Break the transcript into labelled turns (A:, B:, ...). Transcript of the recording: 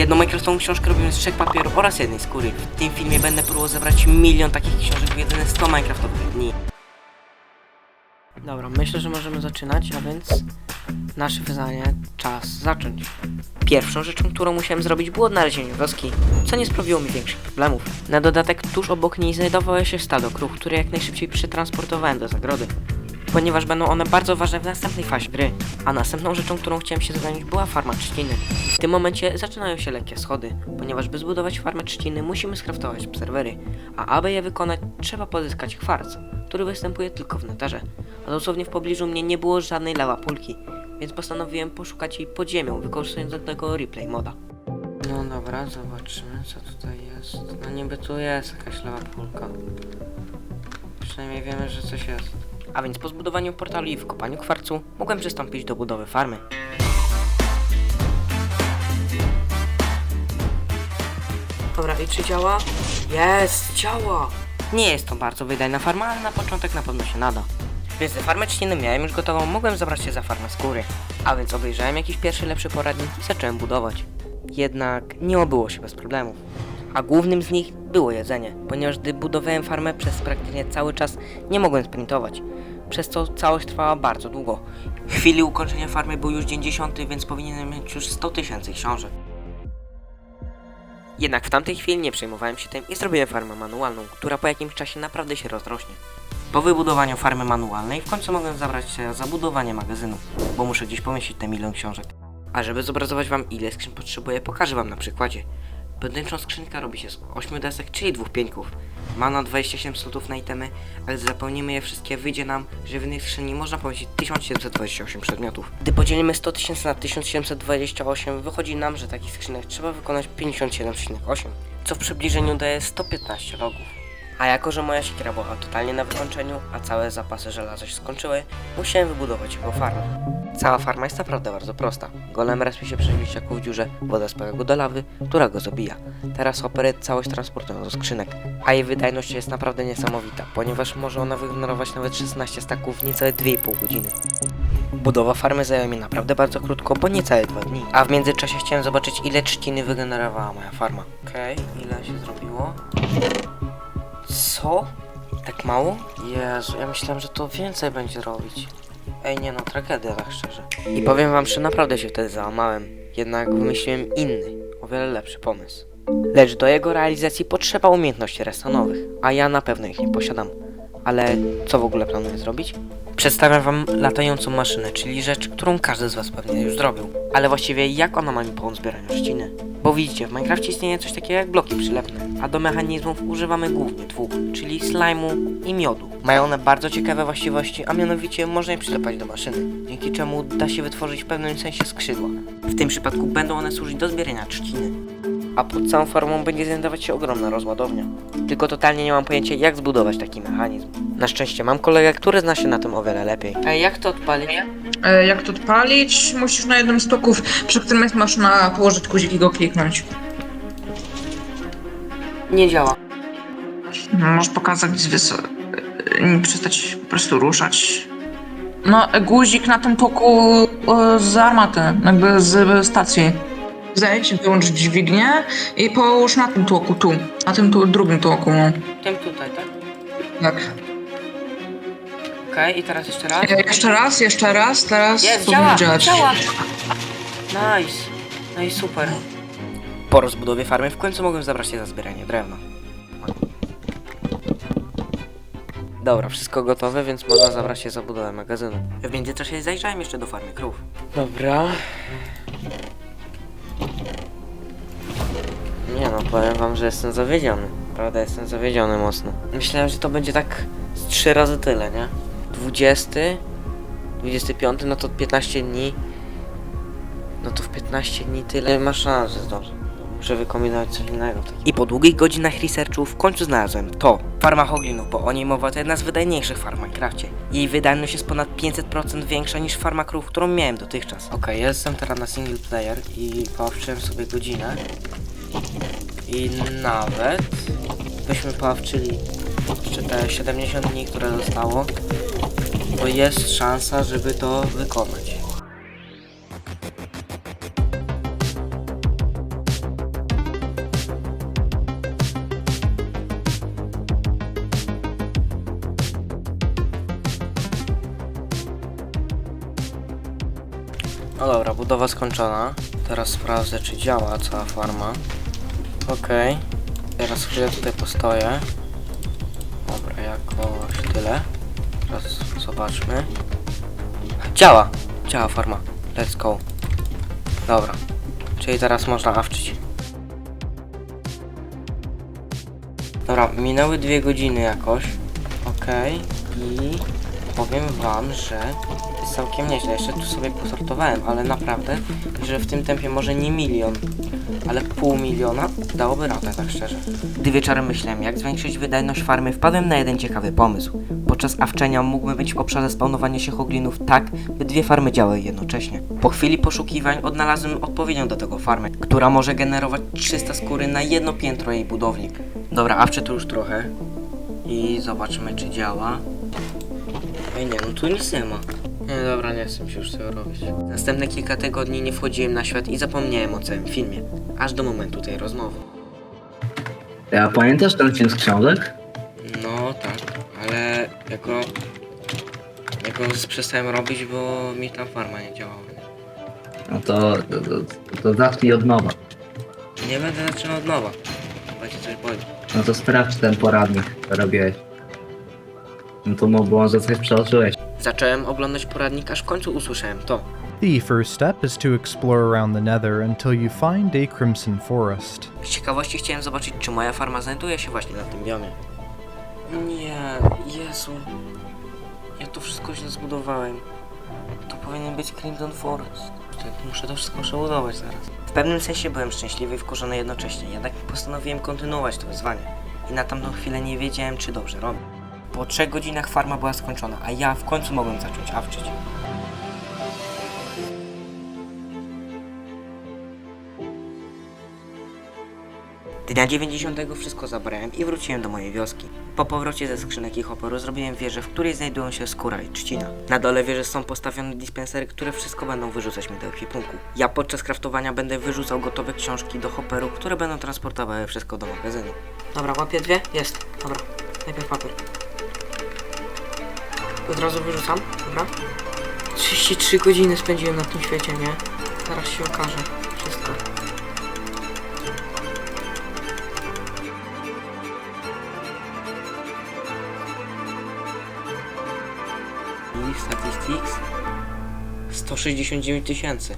A: Jedną Microsoftową książkę robimy z trzech papierów oraz jednej skóry. W tym filmie będę próbował zebrać milion takich książek w jedyne 100 Minecraftowych dni. Dobra, myślę, że możemy zaczynać, a więc nasze wyzwanie czas zacząć. Pierwszą rzeczą, którą musiałem zrobić było odnalezienie wioski, co nie sprawiło mi większych problemów. Na dodatek tuż obok niej znajdowało się stado krów, które jak najszybciej przetransportowałem do zagrody. Ponieważ będą one bardzo ważne w następnej fazie gry. A następną rzeczą, którą chciałem się zająć była farma trzciny. W tym momencie zaczynają się lekkie schody, ponieważ by zbudować farmę trzciny musimy skraftować serwery, a aby je wykonać trzeba pozyskać kwarc, który występuje tylko w neterze. A dosłownie w pobliżu mnie nie było żadnej lawa pulki, więc postanowiłem poszukać jej pod ziemią, wykorzystując do tego replay moda. No dobra, zobaczymy co tutaj jest. No niby tu jest jakaś lawa pulka. Przynajmniej wiemy, że coś jest. A więc po zbudowaniu portalu i wkopaniu kwarcu mogłem przystąpić do budowy farmy. Dobra, i czy działa? Jest, działa! Nie jest to bardzo wydajna farma, ale na początek na pewno się nada. Więc tę farmę trzciny miałem już gotową, mogłem zabrać się za farmę skóry. A więc obejrzałem jakiś pierwszy lepszy poradnik i zacząłem budować. Jednak nie obyło się bez problemów. A głównym z nich było jedzenie, ponieważ gdy budowałem farmę przez praktycznie cały czas nie mogłem sprintować, przez co całość trwała bardzo długo. W chwili ukończenia farmy był już dzień 10, więc powinienem mieć już 100 tysięcy książek. Jednak w tamtej chwili nie przejmowałem się tym i zrobiłem farmę manualną, która po jakimś czasie naprawdę się rozrośnie. Po wybudowaniu farmy manualnej w końcu mogłem zabrać się za budowanie magazynu, bo muszę gdzieś pomieścić te milion książek. A żeby zobrazować wam ile skrzyń potrzebuję, pokażę wam na przykładzie. Pojedynczą skrzynkę robi się z 8 desek, czyli dwóch pieńków. Ma na 27 slotów na itemy, ale gdy zapełnimy je wszystkie, wyjdzie nam, że w jednej skrzyni można pomieścić 1728 przedmiotów. Gdy podzielimy 100 tysięcy na 1728, wychodzi nam, że takich skrzynek trzeba wykonać 57,8, co w przybliżeniu daje 115 logów. A jako, że moja siekiera była totalnie na wykończeniu, a całe zapasy żelaza się skończyły, musiałem wybudować jego farmę. Cała farma jest naprawdę bardzo prosta. Golem respi się przy ściaku w dziurze, woda spływa go do lawy, która go zabija. Teraz opery całość transportują do skrzynek, a jej wydajność jest naprawdę niesamowita, ponieważ może ona wygenerować nawet 16 staków w niecałe 2,5 godziny. Budowa farmy zajęła mi naprawdę bardzo krótko, bo niecałe 2 dni. A w międzyczasie chciałem zobaczyć ile trzciny wygenerowała moja farma. Okej, ile się zrobiło? Co? Tak mało? Jezu, ja myślałem, że to więcej będzie robić. Ej, nie no, tragedia tak szczerze. I powiem wam, że naprawdę się wtedy załamałem. Jednak wymyśliłem inny, o wiele lepszy pomysł. Lecz do jego realizacji potrzeba umiejętności restonowych, a ja na pewno ich nie posiadam. Ale co w ogóle planuję zrobić? Przedstawiam wam latającą maszynę, czyli rzecz, którą każdy z was pewnie już zrobił. Ale właściwie jak ona ma mi pomóc w zbieraniu trzciny? Bo widzicie, w Minecrafcie istnieje coś takiego jak bloki przylepne, a do mechanizmów używamy głównie dwóch, czyli slimu i miodu. Mają one bardzo ciekawe właściwości, a mianowicie można je przylepać do maszyny, dzięki czemu da się wytworzyć w pewnym sensie skrzydła. W tym przypadku będą one służyć do zbierania trzciny. A pod całą formą będzie znajdować się ogromna rozładownia. Tylko totalnie nie mam pojęcia jak zbudować taki mechanizm. Na szczęście mam kolegę, który zna się na tym o wiele lepiej. A jak to odpalić?
B: E, Jak to odpalić? Musisz na jednym z toków, przy którym jest maszyna, położyć guzik i go kliknąć.
A: Nie działa.
B: Możesz pokazać z wys... e, Nie przestać po prostu ruszać. No, guzik na tym toku e, z armaty, jakby z stacji. Zejdź, wyłącz dźwignię i połóż na tym tłoku, tu. Na tym tu, drugim tłoku, no.
A: Tym tutaj, tak?
B: Tak.
A: Okej, i teraz jeszcze raz.
B: E, Jeszcze raz, jeszcze raz, teraz
A: Jest, działa! Nice, no i super. Po rozbudowie farmy w końcu mogłem zabrać się za zbieranie drewna. Dobra, wszystko gotowe, więc można zabrać się za budowę magazynu. W międzyczasie zajrzałem jeszcze do farmy krów. Dobra. Nie no, powiem wam, że jestem zawiedziony. Prawda, jestem zawiedziony mocno. Myślałem, że to będzie tak z trzy razy tyle, nie? 20, 25, no to 15 dni. No to w 15 dni tyle ma szans, że zdążę. Muszę wykombinować coś innego. I po długich godzinach researchu w końcu znalazłem to. Farma Hoglinów, bo o niej mowa to jedna z wydajniejszych farm w Minecrafcie. Jej wydajność jest ponad 500% większa niż farma krów, którą miałem dotychczas. Okej, jestem teraz na single player i połowczyłem sobie godzinę. I nawet byśmy połowczyli jeszcze te 70 dni, które zostało, bo jest szansa, żeby to wykonać. No dobra, budowa skończona. Teraz sprawdzę, czy działa cała farma. Ok, teraz chwilę tutaj postoję. Dobra, jakoś tyle. Teraz zobaczmy. Działa! Działa farma. Let's go. Dobra. Czyli teraz można awczyć. Dobra, minęły dwie godziny jakoś. Okej. I powiem wam, że jest całkiem nieźle. Jeszcze tu sobie posortowałem, ale naprawdę, że w tym tempie może nie milion, ale pół miliona dałoby radę, tak szczerze. Gdy wieczorem myślałem, jak zwiększyć wydajność farmy, wpadłem na jeden ciekawy pomysł. Podczas awczenia mógłbym być w obszarze spawnowania się hoglinów tak, by dwie farmy działały jednocześnie. Po chwili poszukiwań odnalazłem odpowiednią do tego farmę, która może generować 300 skóry na jedno piętro jej budowli. Dobra, awczę tu już trochę. I zobaczymy, czy działa. Ej, nie, no tu nic nie ma. Nie, dobra, nie chcę mi się już tego robić. Następne kilka tygodni nie wchodziłem na świat i zapomniałem o całym filmie. Aż do momentu tej rozmowy.
C: Ja pamiętasz ten film z książek?
A: No tak, ale jako... Jako przestałem robić, bo mi ta farma nie działała.
C: No to, to, to, to zacznij od nowa.
A: Nie będę zaczynał od nowa. Chyba ci coś boli.
C: No to sprawdź ten poradnik, co robiłeś. No to mo- może coś przeoczyłeś.
A: Zacząłem oglądać poradnik, aż w końcu usłyszałem to.
D: The first step is to explore around the Nether until you find a Crimson Forest.
A: Z ciekawości chciałem zobaczyć, czy moja farma znajduje się właśnie na tym biomie. Nie, Jezu. Ja to wszystko źle zbudowałem. To powinien być Crimson Forest. Tak, muszę to wszystko przebudować zaraz. W pewnym sensie byłem szczęśliwy i wkurzony jednocześnie, jednak postanowiłem kontynuować to wyzwanie. I na tamtą chwilę nie wiedziałem, czy dobrze robię. Po trzech godzinach farma była skończona, a ja w końcu mogłem zacząć awczyć. Dnia 90 wszystko zabrałem i wróciłem do mojej wioski. Po powrocie ze skrzynek i hoperu zrobiłem wieżę, w której znajdują się skóra i trzcina. Na dole wieży są postawione dispensery, które wszystko będą wyrzucać mi do ekwipunku. Ja podczas kraftowania będę wyrzucał gotowe książki do hoperu, które będą transportowały wszystko do magazynu. Dobra, łapię dwie? Jest. Dobra. Najpierw papier. Od razu wyrzucam. Dobra. 33 godziny spędziłem na tym świecie, nie? Zaraz się okaże. Wszystko. Statistics 169 tysięcy.